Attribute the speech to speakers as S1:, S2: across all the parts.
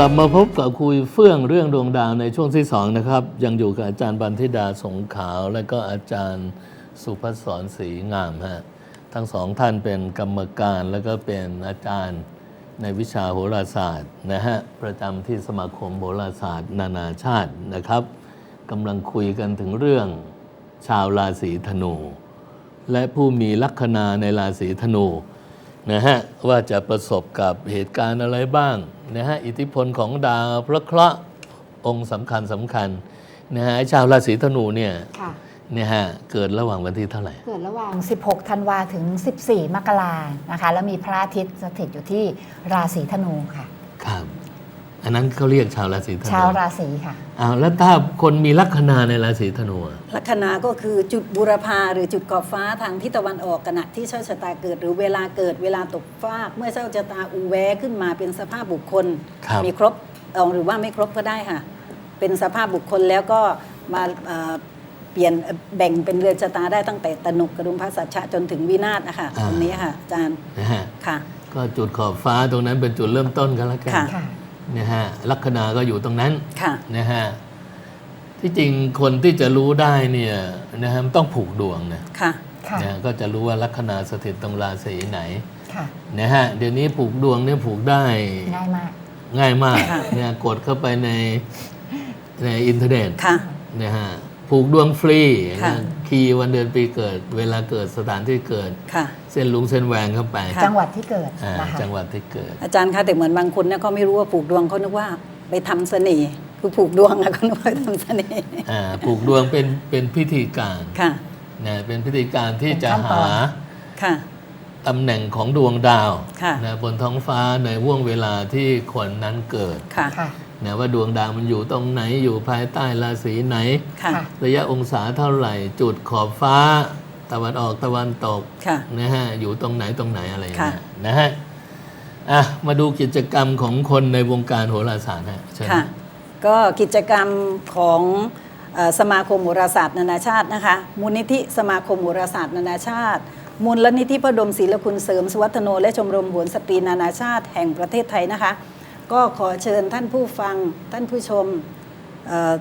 S1: ลับมาพบกับคุยเฟื่องเรื่องดวงดาวในช่วงที่สองนะครับ ยังอยู่กับอาจารย์บันทิดาสงขาว และก็อาจารย์สุภัสสรศรีงามฮะทั้งสองท่านเป็นกรรมการแล้วก็เป็นอาจารย์ในวิชาโหราศาสตร์นะฮะประจำที่สมาคมโหราศาสตร์ นานาชาตินะครับกำลังคุยกันถึงเรื่องชาวราศีธนู และผู้มีลัคนาในราศีธนู นะฮะว่าจะประสบกับเหตุการณ์อะไรบ้างนะฮะอิทธิพลของดาวพระเคราะห์องค์สำคัญสำคัญนะฮะไอ้ชาวราศีธนูเนี่ย
S2: ค่ะ
S1: เนี่ยฮะเกิดระหว่างวันที่เท่าไหร่
S2: เกิดระหว่าง 16 ธันวาถึง 14 มกรานะคะ แล้วมีพระอาทิตย์สถิตอยู่ที่ราศีธนูค่ะ
S1: ครับ อันนั้นเขาเรียกชาวราศีธนู
S2: ชาวราศีค่ะ
S1: อ้าวแล้วถ้าคนมีลัคนาในราศีธนูอะ
S3: ลัคนาก็คือจุดบุรพาหรือจุดขอบฟ้าทางทิศตะวันออกขณะที่เจ้าชะตาเกิด หรือเวลาเกิดเวลาตกฟากเมื่อเจ้าชะตาอูแวขึ้นมาเป็นสภาพบุคคล
S1: ครับ
S3: มีครบเอ่อหรือว่าไม่ครบก็ได้ค่ะ เป็นสภาพบุคคลแล้วก็มาเอ่อเปลี่ยนเอ่อแบ่งเป็นเรือนชะตาได้ตั้งแต่ตนุกกระดุมพระสัชชะจนถึงวินาศนะคะตรงนี้ค่ะอาจารย์
S1: นะฮะ
S3: ค่ะ
S1: ก็จุดขอบฟ้าตรงนั้นเป็นจุดเริ่มต้นกันแล้วกัน
S3: ค่ะ
S2: ค่ะ
S1: นะฮะลัคนาก็อยู่ตรงนั้น
S3: ค่ะ
S1: นะฮะที่จริงคนที่จะรู้ได้เนี่ยนะฮะมันต้องผูกดวงนะ
S3: ค่ะ
S2: ค่ะ
S1: นะก็จะรู้ว่าลัคนาสถิตตรงราศีไหน
S2: ค่ะ
S1: นะฮะเดี๋ยวนี้ผูกดวงเนี่ยผูกได้
S2: ง่ายมาก
S1: ง่ายมาก
S3: ค่ะ
S1: เนี่ยกดเข้าไปในในอินเทอร์เน็ต
S3: ค่ะ
S1: นะฮะ ผูกดวงฟรี
S3: ค่ะ
S1: นะคีย์วันเดือนปีเกิด เวลาเกิดสถานที่เกิด
S3: ค่ะ
S1: เส้นลุงเส้นแหวงเข้าไป
S3: ค่ะ
S2: จังหวัดที่เกิด
S1: อ่า
S2: นะคะ
S1: จังหวัดที่เกิด
S3: อาจารย์คะแต่เหมือนบางคนเนี่ยเขาไม่รู้ว่าผูกดวงเขานึกว่าไปทำเสน่ห์คือผูกดวงอะเขานึกว่าทำเสน่ห์
S1: อ่าผูกดวงเป็นเป็นพิธีการ
S3: ค่ะ
S1: นะเป็นพิธีการที่
S2: เป็น
S1: จะ
S2: ขั้นตอน
S1: หา
S3: ค่ะ
S1: ตำแหน่งของดวงดาว
S3: ค่ะ
S1: นะบนท้องฟ้าในห่วงเวลาที่คนนั้นเกิด
S3: ค่ะ
S2: ค่ะ
S1: นะว่าดวงดาวมันอยู่ตรงไหนอยู่ภายใต้ราศีไหน
S3: ค่ะ
S2: ค่ะ
S1: ระยะองศาเท่าไหร่ จุดขอบฟ้า ตะวันออกตะวันตก
S3: ค่ะ
S1: นะฮะอยู่ตรงไหนตรงไหนอะไรอย่าง
S3: ค่ะ
S1: เงี้ยนะฮะอะมาดูกิจกรรมของคนในวงการโหราศาสตร์ฮะเชิญ
S3: ค่ะ ก็กิจกรรมของเอ่อสมาคมโหราศาสตร์นานาชาตินะคะ มูลนิธิสมาคมโหราศาสตร์นานาชาติ มูลนิธิพระดมศิลคุณเสริม สวัฒโน และชมรมโหรสตรีนานาชาติแห่งประเทศไทยนะคะ ก็ขอเชิญท่านผู้ฟังท่านผู้ชม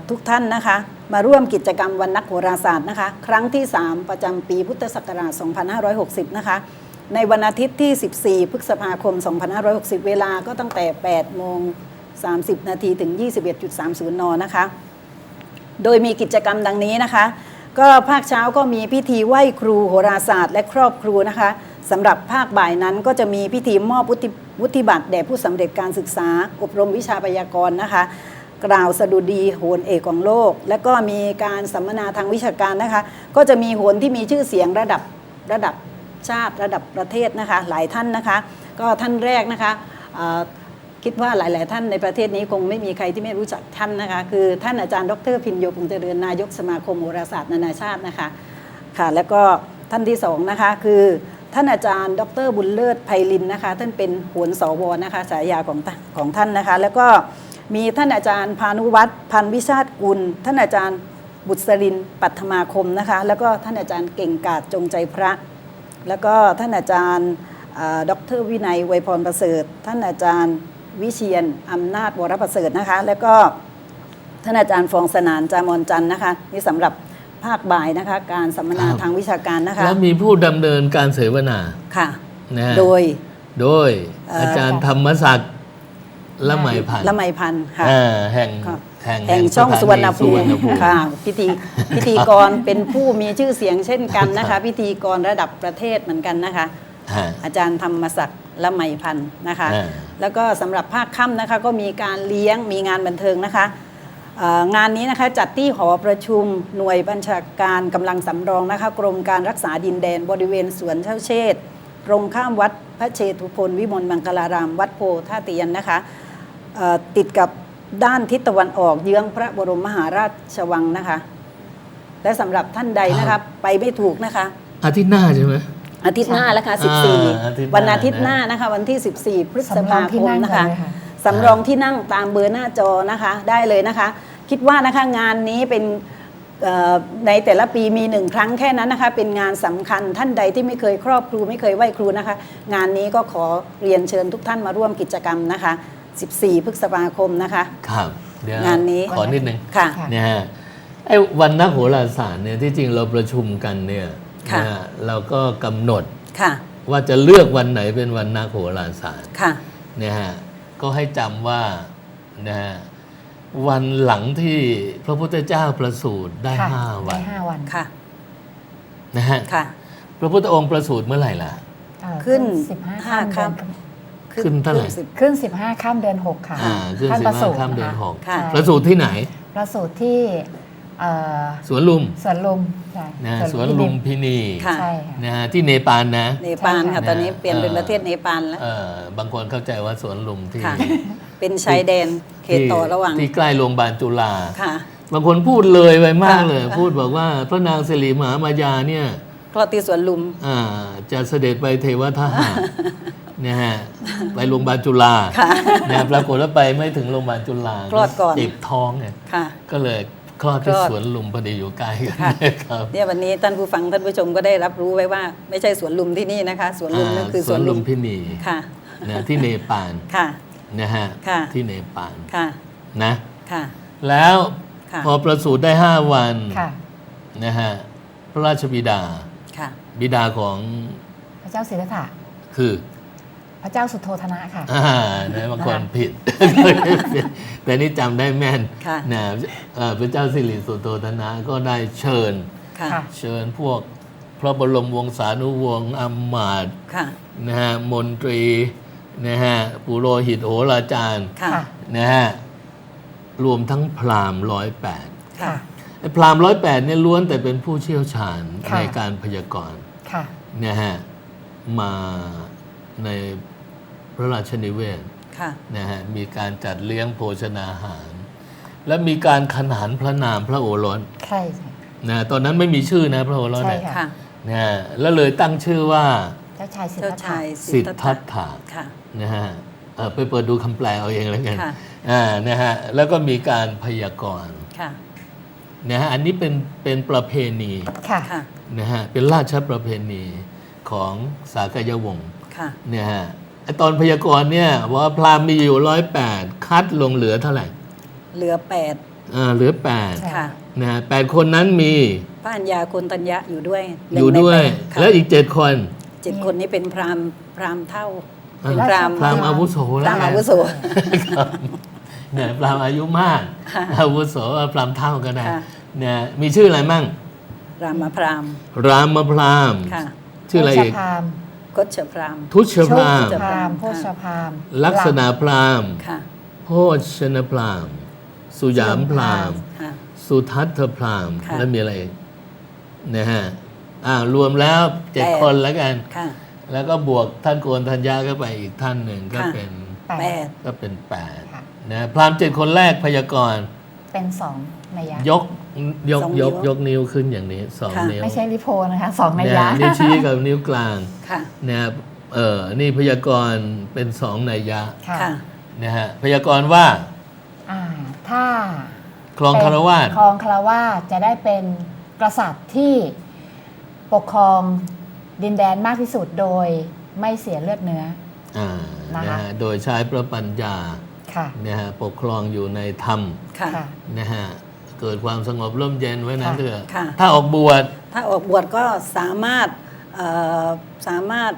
S3: ทุกท่านนะคะ มาร่วมกิจกรรมวันนักโหราศาสตร์นะคะ ครั้งที่ 3 ประจำปีพุทธศักราช 2560 นะคะ ในวันอาทิตย์ที่ 14 พฤษภาคม 2560 เวลาก็ตั้งแต่ 8 โมง 30 นาทีถึง 21.30 น นะคะ โดยมีกิจกรรมดังนี้นะคะ ก็ภาคเช้าก็มีพิธีไหว้ครูโหราศาสตร์และครอบครูนะคะ สำหรับภาคบ่ายนั้นก็จะมีพิธีมอบวุฒิบัตรแด่ผู้สำเร็จการศึกษา อบรมวิชาพยากรณ์นะคะ กล่าวสดุดีโหนเอกของโลก และก็มีการสัมมนาทางวิชาการนะคะ ก็จะมีโหนที่มีชื่อเสียงระดับระดับชาติระดับประเทศนะคะ หลายท่านนะคะ ก็ท่านแรกนะคะคิดว่าหลาย ๆ ท่านในประเทศนี้คงไม่มีใครที่ไม่รู้จักท่านนะคะ คือท่านอาจารย์ดรพินโยพงเจริญนายกสมาคมโหราศาสตร์นานาชาตินะคะค่ะแล้วก็ท่านที่สองนะคะคือ ท่านอาจารย์ ดรบุญเลิศไพลินนะคะ ท่านเป็นโหนสวนะคะฉายาของของท่านนะคะ แล้วก็มีท่านอาจารย์พานุวัฒน์พันวิชาติกุล ท่านอาจารย์บุษรินปัทมาคมนะคะ แล้วก็ท่านอาจารย์เก่งกาจจงใจพระ แล้วก็ท่านอาจารย์ดรวินัยไวยพรประเสริฐ ท่านอาจารย์วิเชียนอำนาจวรประเสริฐนะคะ แล้วก็ท่านอาจารย์ฟองสนานจามอนจันนะคะ นี่สำหรับ ภาคบ่ายนะคะ การสัมมนา
S1: ครับ
S3: ทางวิชาการนะคะ
S1: แล้วมีผู้ดำเนินการเสวนา
S3: ค่ะ
S1: นะฮะ
S3: โดย
S1: โดย
S3: เอ่ออ
S1: อาจารย์ธรรมศักดิ์ละไมพันธ์
S3: ละไมพันธ์ค่ะ
S1: อ่าแห่ง
S3: ค่ะ
S1: แห่ง
S3: แห่งช่อง
S1: ถานี
S3: สุวรรณภู
S1: สุว
S3: มิ
S1: รรณภูมิ
S3: ค่ะพิธีพิธีกรเป็นผู้มีชื่อเสียงเช่นกันนะคะพิธีกรระดับประเทศเหมือนกันนะคะ
S1: ฮะ
S3: อาจารย์ธรรมศักดิ์ละไมพันธ์นะคะ
S1: อ่า
S3: แล้วก็สำหรับภาคค่ำนะคะก็มีการเลี้ยงมีงานบันเทิงนะคะเอ่อ งานนี้นะคะจัดที่หอประชุมหน่วยบัญชาการกำลังสำรองนะคะกรมการรักษาดินแดนบริเวณสวนเช่าเชษฐ์ตรงข้ามวัดพระเชตุพนวิมลมังคลาราม วัดโพท่าเตียนนะคะเอ่อติดกับด้านทิศตะวันออกเยื้องพระบรมมหาราชวังนะคะ และสำหรับท่านใดนะคะไปไม่ถูกนะคะ
S1: อาทิตย์หน้าใช่ไหม
S3: อาทิตย์หน้าแล้วค่ะ
S1: อ่าอาทิตย์หน้า
S3: 14 วันอาทิตย์หน้านะคะ วันที่ 14 พฤษ
S2: สำรอ
S3: ภาง
S2: ที่
S3: คม
S2: นั่ง
S3: นะคะ
S2: เลยค่ะ
S3: สำรองที่นั่งตามเบอร์หน้าจอนะคะได้เลยนะคะ คิดว่านะคะงานนี้เป็นเอ่อในแต่ละปีมีหนึ่งครั้งแค่นั้นนะคะ เป็นงานสำคัญท่านใดที่ไม่เคยครอบครูไม่เคยไหว้ครูนะคะ งานนี้ก็ขอเรียนเชิญทุกท่านมาร่วมกิจกรรมนะคะ 14 พฤษภาคมนะคะ
S1: ครับเดี๋ยว
S3: งานนี้
S1: ขอนิดนึง
S3: ค่ะ
S2: ค่ะ
S1: เนี่ยฮะไอ้วันนักโหราศาสตร์เนี่ยที่จริงเราประชุมกันเนี่ย
S3: ค่ะ
S1: นะฮะเราก็กำหนด
S3: ค่ะ
S1: ว่าจะเลือกวันไหนเป็นวันนักโหราศาสตร์
S3: ค่ะ
S1: เนี่ยฮะ ก็ให้จำว่านะฮะวันหลังที่พระพุทธเจ้าประสูติได้
S2: ค่ะ
S1: ห้าวั
S2: ได้
S1: น
S2: ห้าวัน
S3: ค่ะ
S1: นะฮะ
S3: ค่ะ
S1: พระพุทธองค์ประสูติเมื่อไหร่ล่ะ
S2: เอ่อ
S3: ขึ้น
S2: สิบห้า
S3: ห้า
S2: ค่ำเดือน
S3: ค่
S1: ขึ้นเท่าไหร่
S3: สิบ
S2: ขึ้นสิบห้าค่ำเดือนหกค่ะ
S1: อ่าขึ้น
S2: ท่าน
S1: สิบ
S2: ประ
S1: ห้า
S2: สูติ
S1: ค่ำเดือนหก
S3: ค่ะ
S2: ใช่
S1: ประสูติที่ไหน
S2: ประสูติที่ เอ่อ
S1: สวนลุม
S2: สวนลุมใช่
S1: นะฮะสวนลุมพินี
S3: ค่ะ
S2: ใช่ค่ะ
S1: นะฮะที่เนปาลนะ
S3: เนปาล
S2: ใช่
S3: ค่ะ
S2: ค่ะ
S3: ตอนนี้เปลี่ยนเป็น
S1: เอ่อ
S3: ประเทศเนปาลแล้ว
S1: เออบางคนเข้าใจว่าสวนลุมที่
S3: ค่ะ เป็นชายแดนเขตต่อระหว่าง
S1: ที่ใกล้โรงพยาบาลจุฬา
S3: ค่ะ
S1: บางคนพูดเลยไปมาก
S3: ค่ะ
S1: เลยพูดบอกว่าพระนางสิริมหามายาเนี่ย
S3: คลอดที่สวนลุม
S1: อ่าจะเสด็จไปเทวทหารนะฮะไปโรงพยาบาลจุฬา
S3: ค่ะ
S1: นะปรากฏว่าไปไม่ถึงโรงพยาบาลจุฬา
S3: คลอดก่อน
S1: เจ็บท้องไง
S3: ค่ะ
S1: ก็เลย คลอดที่
S3: คลอด
S1: สวนลุมพอดีอยู่ใกล้กัน
S3: ค่ะ
S1: นะครับ
S3: เนี่ยวันนี้ท่านผู้ฟังท่านผู้ชมก็ได้รับรู้ไว้ว่า ไม่ใช่สวนลุมที่นี่นะคะสวนลุมนั่นคือ
S1: ส
S3: ส
S1: ว
S3: วนน
S1: ลุ
S3: ลุ
S1: ม
S3: ม
S1: พินี
S3: ค่ะ
S1: นะที่เนปาล
S3: ค่ะ
S1: นะฮะ
S3: ค่ะ
S1: ที่เนปาล
S3: ค่ะ
S1: นะ
S3: ค่ะ
S1: แล้ว
S3: ค่ะ
S1: พอประสูติได้ห้าวัน
S2: ค่ะ
S1: นะฮะพระราชบิดา
S3: ค่ะ
S1: บิดาของ
S2: พระเจ้าสิทธัตถะ
S1: คือ
S2: พ ระเจ้าสุโธธนะค่ะ
S1: อ่านะบางคนผิด แต่นี่จำได้แม่น
S3: ค่ะ
S1: นะเอ่อพระเจ้าสิริสุโธธนะก็ได้เชิญ
S3: ค่ะ
S2: ค่ะ
S1: เชิญพวกพระบรมวงศานุวงศ์อำมาตย์
S3: ค่ะ
S1: นะฮะมนตรีนะฮะปุโรหิตโหราจารย์
S3: ค่ะ
S2: ค่ะ
S1: นะฮะรวมทั้งพราหมณ์ร้อยแปด
S2: ค่ะ
S1: ไอ้พราหมณ์ร้อยแปดเนี่ยล้วนแต่เป็นผู้เชี่ยวชาญ
S2: ค่ะ
S1: ในการพยากรณ์
S2: ค่ะ
S1: นะฮะมาใน พระราชนิเวศ
S3: ค่ะ
S1: นะฮะมีการจัดเลี้ยงโภชนาอาหาร และมีการขนานพระนามพระโอรส
S2: ใช่ใช่
S1: นะตอนนั้นไม่มีชื่อนะพระโอรส
S2: ใช่
S1: เนี่ย
S2: ค่ะ
S3: ค่ะ
S1: นะฮะแล้วเลยตั้งชื่อว่า
S2: เจ้าชายสิท
S3: เจ้า
S2: ธัตถะ
S3: ชาย
S1: สิทธัตถะ
S3: ค่ะ
S1: นะฮะเอ่อไปเปิดดูคำแปลเอาเองแล้วกัน
S3: ค่ะ
S1: อ่านะฮะแล้วก็มีการพยากรณ์
S3: ค่ะ
S1: นะฮะอันนี้เป็นเป็นประเพณี
S2: ค่ะ
S3: ค่ะ
S1: นะฮะเป็นราชประเพณีของสากยวงศ์
S3: ค่ะ
S1: เนี่ยฮะไอ ตอนพยากรณ์เนี่ยว่าพราหมณ์มีอยู่ร้อยแปดคัดลงเหลือเท่าไหร่
S3: เหลือแปด
S1: อ่าเหลือแปด
S2: ใช่
S3: ค่ะ
S1: นะฮะแปดคนนั้นมี
S3: ป้าอัญญาคนตัญญะอยู่ด้วยห
S1: อ
S3: นึ่ง
S1: ยู่
S3: ใน
S1: ด้วย
S3: แปค่ะ
S1: แล้วอีกเจ็ดคน
S3: เจ็ดคนนี้เป็นพราหมณ์พราหมณ์เท่า
S1: อ่า
S3: เป็นพราหมณ์
S1: พราหมณ์อาวุโส
S3: พ
S1: แล้
S3: ราวหมณ์อาวุโส
S1: ครับเนี่ยพราหมณ์อายุมาก
S3: ค่ะ
S1: อาวุโสพราหมณ์เท่ากันนะ
S3: ค่ะ
S1: เนี่ยมีชื่ออะไรมั่ง
S3: รามพราหมณ์
S1: รามพราหมณ์
S3: ค่ะ
S1: ชื่ออะไรอีก
S2: โภชพราหมณ์
S3: กชพราหมณ์
S1: ทุชพราหม
S2: โช
S1: ณ์
S2: คพราหมณ์โพชพราหมณ์
S1: ลักษณะพราหมณ์
S3: ค่ะ
S1: โพชนพราหมณ์ สุยามพราหมณ์
S3: ค่ะ
S1: สุทัศน์พราหมณ์
S3: ค่ะ
S1: แล้วมีอะไรอีกนะฮะอ่ารวมแล้วเจ็ด
S3: แปด
S1: คนแล้วกัน
S3: ค่ะ
S1: แล้วก็บวกท่านโกนธัญญาก็ไปอีกท่านหนึ่งก็
S3: ค่ะ
S1: เป็น
S2: แป
S3: แป
S2: ด
S3: ด
S1: ก็เป็นแปด
S2: ค่ะ
S1: นะพราหมณ์เจ็ดคนแรกพยากรณ์
S2: เป็นสองนัยยะ
S1: ยก ยก
S3: สอง
S1: ย
S3: นิ้ว
S1: กยกนิ้วขึ้นอย่างนี้สอง
S3: ค่ะ
S1: นิ้ว
S2: ไม่ใช่ลิโพนะคะสองนัย
S1: เนี่ย
S2: ยะ
S1: นิ้วชี้กับนิ้วกลาง
S3: ค่ะ
S1: นะครับเออนี่พยากรณ์เป็นสองนัยยะ
S2: ค่ะ
S3: ค่ะ
S1: นะฮะพยากรณ์ว่า
S2: อ่าถ้า
S1: ครองคารวาส
S2: ครองคารวาสจะได้เป็นกษัตริย์ที่ปกครองดินแดนมากที่สุดโดยไม่เสียเลือดเนื้อ
S1: อ่า
S2: นะคะ
S1: นะฮะโดยใช้พระปัญญา
S2: ค่ะ
S1: นะฮะปกครองอยู่ในธรรม
S3: ค่ะ
S2: ค่ะ
S1: นะฮะ เกิดความสงบร่มเย็นไว้นั้น
S2: ค่ะ
S1: เถอะ
S3: ค่ะ
S1: ถ้าออกบวช
S3: ถ้าออกบวชก็สามารถเอ่อสามารถ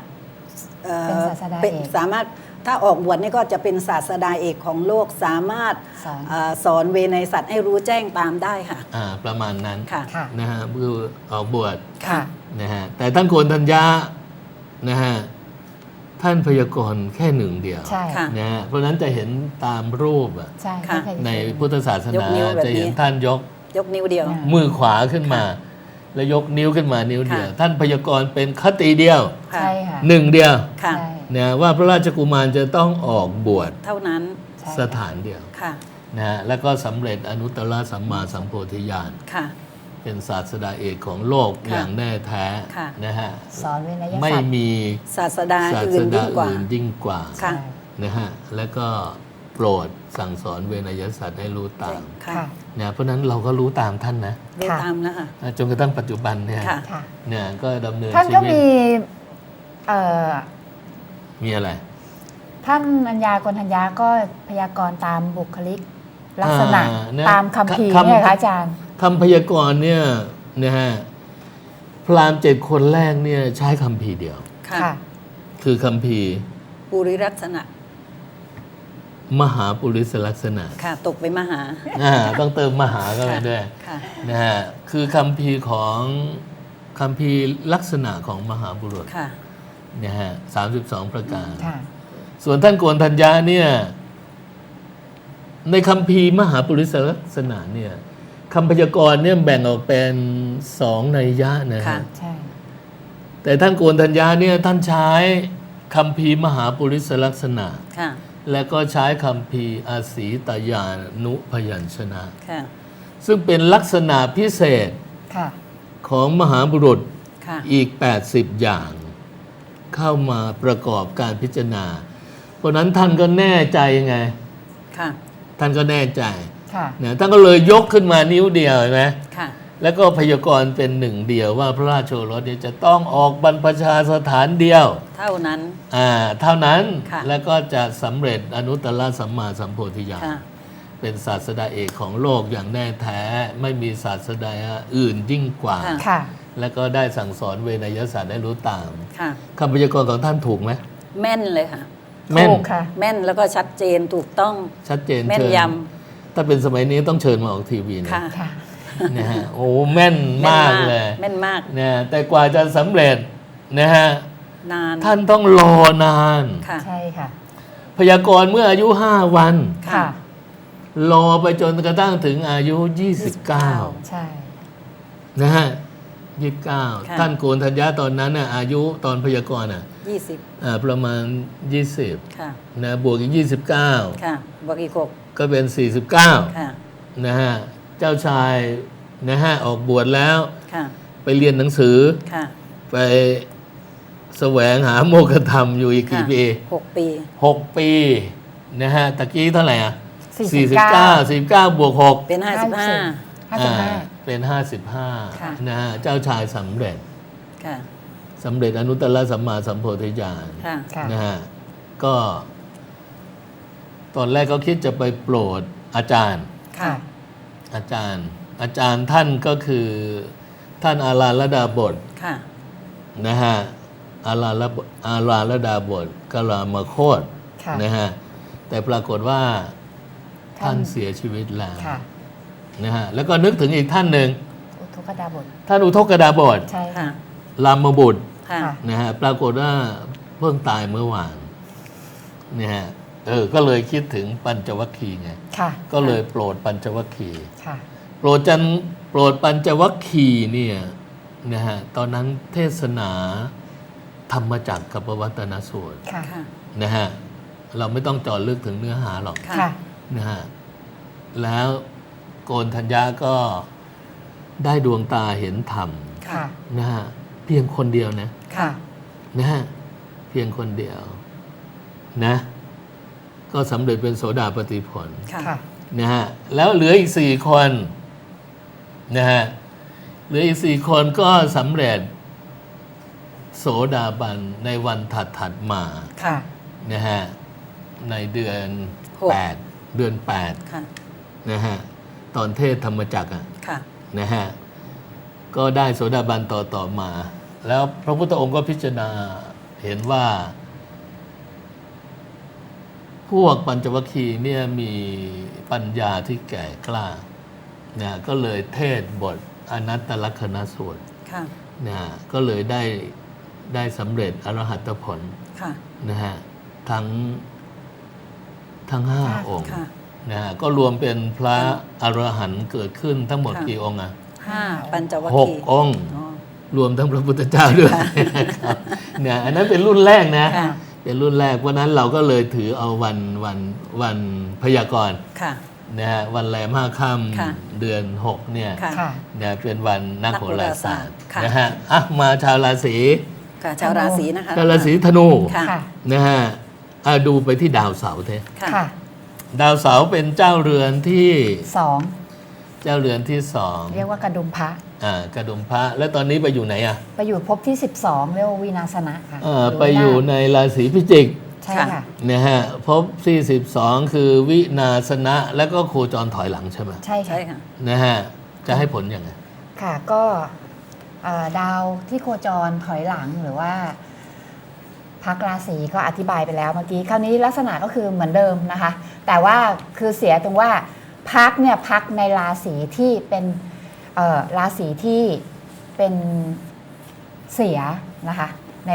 S3: อ่อ
S2: เป็นศาสดา
S3: เป็น
S2: เอก
S3: สามารถถ้าออกบวชนี่ก็จะเป็นศาสดาเอกของโลกสามารถ
S2: สอน
S3: เออสอนเวไนยสัตว์ให้รู้แจ้งตามได้ค่ะ
S1: อ่า ประมาณนั้น
S3: ค่ะ
S2: ค่ะ
S1: นะฮะคือออกบวช
S2: ค่ะ
S1: นะฮะแต่ท่านโกนธัญญานะฮะ ท่านพยากรณ์แค่หนึ่งเดียว
S2: ใช่
S3: ค่ะ
S1: นะฮะเพราะฉะนั้นจะเห็นตามรูปอะ
S2: ใช่
S3: ค่ะ
S2: ไม่เคย
S1: ใน
S2: เห็
S1: พุทธศาส
S3: ย
S1: นาก
S3: นิ้วแบบนี้
S1: จะเห็นท่านยก
S3: ยกนิ้วเดียว
S2: อ่า
S1: มือขวาขึ้นมา แล้วยกนิ้วขึ้นมานิ้วเดียว
S3: ค่ะ
S1: ท่านพยากรณ์เป็นคติเดียว
S3: ค่ะ
S2: ใช่ค่ะ
S1: หนึ่งเดียว
S3: ค่ะ
S2: ใช่
S1: นะว่าพระราชกุมารจะต้องออกบวช
S3: เท่านั้น
S2: ใช่
S1: สถานเดียว
S3: ค่ะ
S1: นะฮะแล้วก็สำเร็จอนุตตรสัมมาสัมโพธิญาณ
S3: ค่ะ
S1: เป็นศาสดาเอกของโลก
S3: ค่ะ
S1: อย่างแน่แท้
S3: ค่ะ
S1: นะฮะ
S2: สอนเวนย
S1: ไม่
S2: สัตว์
S1: มี
S3: ศาสดา
S1: ศา
S3: อื่
S1: ส
S3: น
S1: ดา
S3: ยิ่งกว่า
S1: อื่นยิ่งกว่า
S3: ค่ะ
S2: ใช่
S1: นะฮะแล้วก็โปรดสั่งสอนเวนยสัตว์ให้รู้ตาม
S3: ค่ะ
S2: ค่ะ
S1: เนี่ยเพราะฉะนั้นเราก็รู้ตามท่านนะ
S3: รู้
S2: ค่ะ
S3: ตามแล้วค่ะ
S1: จนกระทั่งปัจจุบันเนี่ย
S3: ค่ะ
S2: ค่ะ
S1: เนี่ยก็ดำเนิน
S2: ท่าน
S1: ชี
S2: ก็
S1: วิต
S2: มีเอ่อ
S1: มีอะไร
S2: ท่านอัญญากรทัญญาก็พยากรณ์ตามบุคลิก ลักษณะ
S1: อ่าเนี่ย
S2: ตามคำพีร์
S1: คำ
S2: เนี่ยค่ะอาจารย์
S1: คำพยากรณ์เนี่ยนะฮะพราหมณ์เจ็ดคนแรกเนี่ยใช้คำพีร์เดียว
S3: ค่ะ
S2: ค่ะ
S1: คือคำพีร์
S3: ปุริรัตนะ
S1: มหาปุริสลักษณะ
S3: ค่ะ ตกไปมหา
S1: อ่าต้องเติมมหาเข้าไปด้วย
S3: ค่ะ
S1: นะฮะคือคำพีร์ของคำพีร์ลักษณะของมหาบุรุษ
S3: ค่ะ
S1: นะฮะสามสิบสองประการ
S2: ค่ะ
S1: ส่วนท่านโกนทัญญาเนี่ย ในคำพีร์มหาปุริสลักษณะเนี่ย คำพยากรณ์เนี่ยแบ่งออกเป็นสองนัยยะนะ
S3: ค่ะ
S1: ฮะ
S2: ใช่
S1: แต่ท่านโกนทัญญาเนี่ยท่านใช้คำพีร์มหาปุริสลักษณะ
S3: ค่ะ
S1: และก็ใช้คำพีร์อาศีตยานุพยัญชนะ
S3: ค่ะ
S1: ซึ่งเป็นลักษณะพิเศษ
S2: ค่ะ
S1: ของมหาบุรุษ
S3: ค่ะ
S1: อีก 80 อย่าง เข้ามาประกอบการพิจารณา เพราะฉะนั้นท่านก็แน่ใจไง
S3: ค่ะ
S1: ท่านก็แน่ใจ
S2: ค่ะ
S1: เนี่ยท่านก็เลยยกขึ้นมานิ้วเดียวเห็นไหม
S3: ค่ะ
S1: แล้วก็พยากรณ์เป็นหนึ่งเดียวว่าพระราชโอรสเนี่ยจะต้องออกบรรพชาสถานเดียว
S3: เท่านั้น
S1: อ่าเท่านั้น
S3: ค่ะ
S1: แล้วก็จะสำเร็จอนุตตรสัมมาสัมโพธิญาณ
S3: ค่ะ
S1: เป็นศาสดาเอกของโลกอย่างแน่แท้ไม่มีศาสดาอื่นยิ่งกว่า
S3: ค่ะ
S2: ค่ะ
S1: แล้วก็ได้สั่งสอนเวนยศาสตร์ได้รู้ตาม
S3: ค่ะ
S1: คำพยากรณ์ของท่านถูกไหม
S3: แม่นเลยค่ะ
S1: แม่น
S2: ถูกค่ะ
S3: แม่นแล้วก็ชัดเจนถูกต้อง
S1: ชัดเจน
S3: แม่น
S1: เชิญ
S3: ย
S1: ถ้าเป็นสมัยนี้ต้องเชิญมาออกทีวีำนะ
S3: ค่ะ
S2: ค่ะ
S1: นะฮะโอ้แม่นมากเลย
S3: แม่นมาก
S1: นะแต่กว่าจะสำเร็จนะฮะ
S3: นาน
S1: ท่านต้องรอนาน
S3: ค่ะ
S2: ใช่ค่ะ
S1: พยากรณ์เมื่ออายุ 5 วัน
S2: ค่ะ
S1: รอไปจนกระทั่งถึงอายุ 29
S2: ใช่
S1: นะฮะ
S3: ค่ะ
S1: 29 ท่านโกนธัญญาตอนนั้นน่ะอายุตอนพยากรณ์อะ
S3: 20
S1: อ่าประมาณ 20
S3: ค่ะ
S1: นะบวกอีก 29
S3: ค่ะบอกอีกหก
S1: ก็เป็น 49
S3: ค่ะ
S1: นะฮะเจ้าชายนะฮะออกบวชแล้ว
S3: ค่ะ
S1: ไปเรียนหนังสือ
S3: ค่ะ
S1: ไปแสวงหาโมกขธรรมอยู่อีกกี่
S3: ค่ะ
S1: ปี
S3: หกปี
S1: หกปีนะฮะตะกี้เท่าไหร่อะ
S2: 49
S1: 49 49บวก6
S3: เป็นห้าสิบห้า
S2: ห้าสิบห้า
S1: เป็น
S3: ค่ะ
S1: 55นะฮะเจ้าชายสำเร็จ
S3: ค่ะ
S1: สำเร็จอนุตตรสัมมาสัมโพธิญาณ
S3: ค่ะ
S2: ค่ะ
S1: นะฮะก็ ตอนแรกก็คิดจะไปโปรดอาจารย์
S3: ค่ะ
S1: อาจารย์ อาจารย์ท่านก็คือท่านอาราลดาบท
S3: ค่ะ
S1: นะฮะอาราลอาราลดาบทกลามาโคต
S2: ค่ะ
S1: นะฮะแต่ปรากฏว่า
S2: ท่าน
S1: ท่าน เสียชีวิตแล้ว
S2: ค่ะ
S1: นะฮะแล้วก็นึกถึงอีกท่านหนึ่ง
S2: อุทุกดาบท
S1: ท่านอุทกดาบท
S2: ใช่
S3: ค่ะ
S2: ค่ะ
S1: รามบุตร
S3: ค่ะ
S2: ค่ะ
S1: นะฮะปรากฏว่าเพิ่งตายเมื่อวานนะฮะเออ ก็เลยคิดถึงปัญจวัคคีย์ไง
S2: ค่ะ
S1: ก็เลยโปรดปัญจวัคคีย์
S2: ค่ะ
S1: โปรดจันโปรดปัญจวัคคีย์เนี่ยนะฮะตอนนั้นเทศนาธรรมจักรกับปวัตนสูตร
S2: ค่ะ
S3: ค่ะ
S1: นะฮะเราไม่ต้องเจอดลึกถึงเนื้อหาหรอก
S3: ค่ะ
S2: ค่ะ
S1: นะฮะแล้วโกนธัญญาก็ได้ดวงตาเห็นธรรม
S2: ค่ะ
S1: นะฮะเพียงคนเดียวนะ
S2: ค่ะ
S1: นะฮะ เพียงคนเดียวนะ ก็สำเร็จเป็นโสดาปฏิผล
S3: ค่ะ
S2: ค่ะ
S1: นะฮะ แล้วเหลืออีกสี่คน นะฮะ เหลืออีกสี่คนก็สำเร็จ โสดาบันในวันถัดถัดๆมา
S2: ค่ะ
S1: นะฮะ ในเดือน
S3: หก
S1: แปดเดือนแปด
S3: ค่ะ
S1: นะฮะ ตอนเทศธรรมจักรอะ
S3: ค่ะ
S1: นะฮะ ก็ได้โสดาบันต่อต่อมา แล้วพระพุทธองค์ก็พิจารณาเห็นว่า พวกปัญจวัคคีย์เนี่ยมีปัญญาที่แก่กล้านะก็เลยเทศบทอนัตตลักษณสูตร
S3: ค่ะ
S1: นะก็เลยได้ได้สำเร็จอรหัตผล
S3: ค่ะ
S1: นะฮะทั้งทั้งห้า
S2: ค่ะ
S1: องค์
S3: ค่ะ
S1: นะฮะก็รวมเป็นพระอรหันต์เกิดขึ้นทั้งหมด
S3: ค่ะ
S1: กี่องค์อะ
S3: ห้าปัญจวัค
S1: หก
S3: คีย์
S1: องค์
S3: อ๋อ
S1: รวมทั้งพระพุทธเจ้าด้วยนะครับเนี่ยอันนั้นเป็นรุ่นแรกนะ
S3: ค่ะ
S1: เป็นรุ่นแรกเพราะฉะนั้นเราก็เลยถือเอาวันวันวันพยากรณ์
S3: ค่ะ
S1: นะฮะวันแรมห้าค่
S3: ค่ะำ
S1: เดือนหกเนี่ย
S2: ค่ะ
S1: เนี่ยเป็นวันนักโหราศาสตร์
S3: ค่ะ
S1: นะฮะอะมาชาวราศี
S3: ค่ะชาวราศีนะคะ
S1: ชาวราศีธนู
S3: ค่ะ
S2: ค่ะ
S1: นะฮะอะดูไปที่ดาวเสาร์เท
S3: ค่ะ
S2: ค่ะ
S1: ดาวเสาร์เป็นเจ้าเรือนที่
S2: สอง
S1: เจ้าเรือนที่สอง
S2: เรียกว่ากระดุมพระ
S1: อ่ากระดุมพระแล้วตอนนี้ไปอยู่ไหนอะ
S2: ไปอยู่ภพที่ 12เรียกว่าวินาสนะค่ะ
S1: เอ่อไปอยู่ในราศีพิจิก
S2: ใใช่
S3: ค่ะ
S2: ค่ะ
S1: นะฮะภพที่12 คือวินาสนะแล้วก็โคจรถอยหลังใช่ไหม
S2: ใช่ค่ะ
S3: ใช่ค่ะ
S1: นะฮะจะให้ผลยังไง
S2: ค่ะก็เอ่อดาวที่โคจรถอยหลังหรือว่าพักราศีก็อธิบายไปแล้วเมื่อกี้คราวนี้ลักษณะก็คือเหมือนเดิมนะคะ แต่ว่าคือเสียตรงว่าพักเนี่ยพักในราศีที่เป็น เอ่อราศีที่เป็นเสียนะคะใน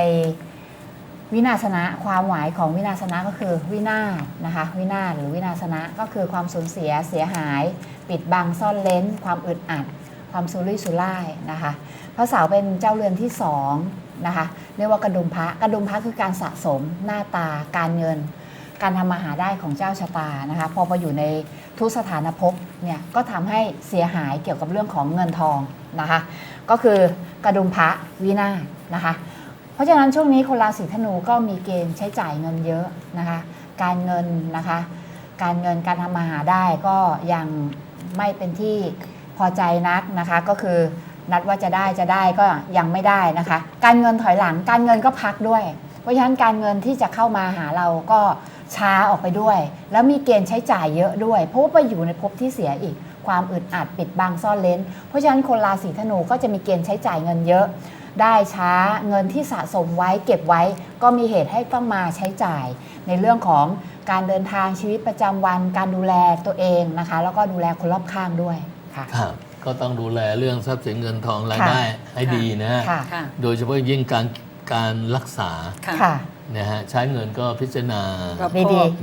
S2: วินาศนะความหมายของวินาศนะก็คือวินาศนะคะวินาศหรือวินาศนะก็คือความสูญเสียเสียหาย ปิดบังซ่อนเลนความอึดอัด ความสุรุ่ยสุร่ายนะคะพระเสาร์เป็นเจ้าเรือนที่สองนะคะเรียกว่ากระดุมพระกระดุมพระคือการสะสมหน้าตาการเงิน การทำมาหาได้ของเจ้าชะตานะคะพอมาอยู่ใน ทุกสถานภพเนี่ยก็ทำให้เสียหายเกี่ยวกับเรื่องของเงินทองนะคะ ก็คือกระดุมพระวินาศนะคะ เพราะฉะนั้นช่วงนี้คนราศีธนูก็มีเกณฑ์ใช้จ่ายเงินเยอะนะคะ การเงินนะคะ การเงินการทำมาหาได้ก็ยังไม่เป็นที่พอใจนักนะคะ ก็คือนัดว่าจะได้จะได้ก็ยังไม่ได้นะคะ การเงินถอยหลังการเงินก็พักด้วย เพราะฉะนั้นการเงินที่จะเข้ามาหาเราก็ ช้าออกไปด้วย แล้วมีเกณฑ์ใช้จ่ายเยอะด้วย เพราะว่าไปอยู่ในภพที่เสียอีก ความอึดอัดปิดบังซ่อนเลนเพราะฉะนั้นคนราศีธนูก็จะมีเกณฑ์ใช้จ่ายเงินเยอะ ได้ช้าเงินที่สะสมไว้เก็บไว้ ก็มีเหตุให้ต้องมาใช้จ่าย ในเรื่องของการเดินทางชีวิตประจำวัน การดูแลตัวเองนะคะ แล้วก็ดูแลคนรอบข้างด้วยค่ะ
S1: ครับก็ต้องดูแลเรื่องทรัพย์สินเงินทองราย
S2: ค่ะ
S1: ได้ให้ดีนะฮะ
S2: ค่ะ
S3: ค่ะ
S1: โดยเฉพาะยิ่งการการรักษา
S3: ค่ะ
S2: ค่ะ
S1: นะฮะใช้เงินก็พิจารณา
S3: ครับ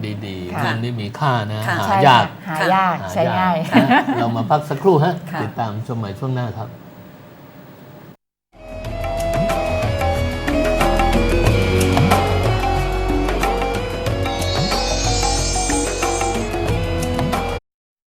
S2: ดี
S1: ดี
S2: ค่ะ
S1: ๆเงินนี่มีค่านะ
S3: ค่ะ
S1: หา
S2: ใช่
S1: ยา
S2: ค่ะ
S1: ก
S2: หายาก
S1: ห
S2: ใช้ง่าย
S1: นะเรามาพักสักครู่ฮะ
S3: ค่ะ
S1: ติดตามชมใหม่ช่วงหน้าครับ